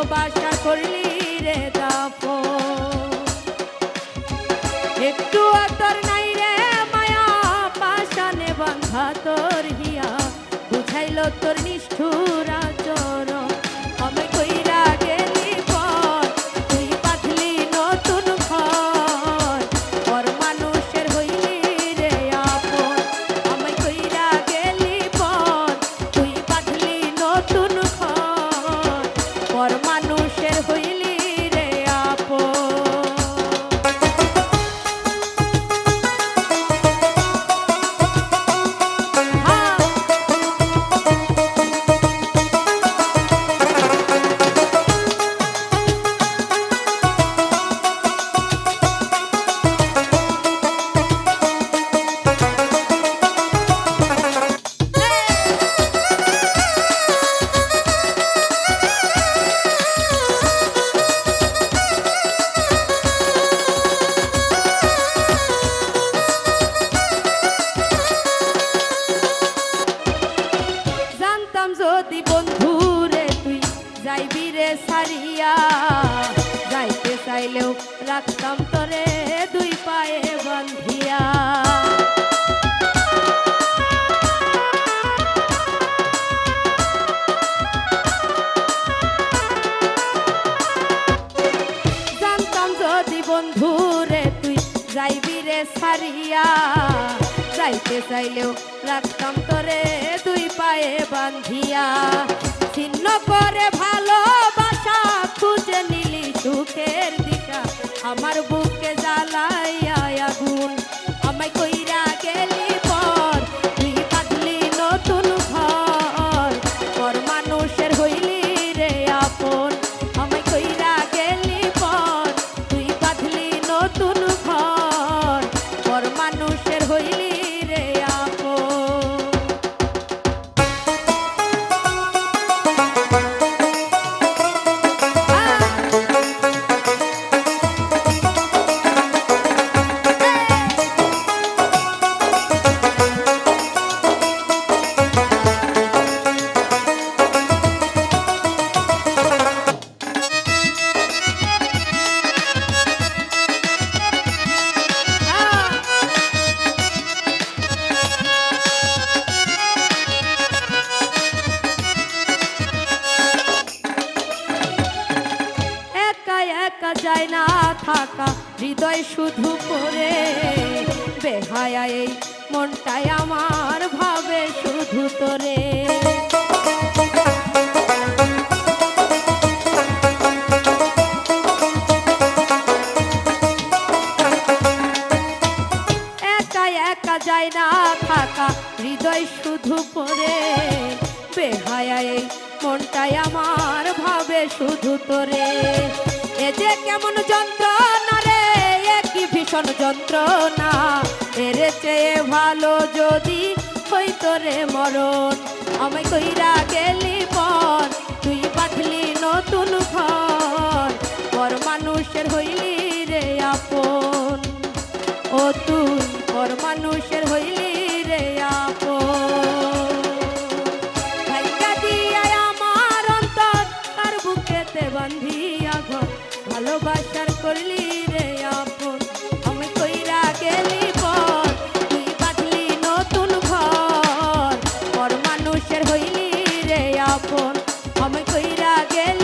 ভালোবাসা করলি রে দাপ একটু অতর নাই রে মায়া পাশানে বাঁধা তোর হিয়া। বুঝাইল তোর নিষ্ঠুর সারিয়া যাইতে চাইলেও রাখতাম তোরে দুই পায়ে বান্ধিয়া বন্ধুরে তুই যাইবি রে সারিয়া যাইতে চাইলেও রাখতাম তোরে দুই পায়ে বান্ধিয়া ছিন্ন মানুষের হইলি থাকা হৃদয় শুধু পড়ে। বেহায়া এই মনটাই আমার ভাবে শুধু তোরে। একা যায় না থাকা হৃদয় শুধু পড়ে। বেহায়া এই মনটাই আমার ভাবে শুধু তোরে। এ যে কেমন যন্ত্রণা রে, এ কি ভীষণ যন্ত্রণা? এর চেয়ে ভালো যদি হইতো রে মরণ। আমায় কইরা গেলি পর, তুই বাঁধলি নতুন ঘর। পর মানুষের হইলি রে আপন। ও তুই, পর মানুষের হইলি আপন আমি কইরা গেলি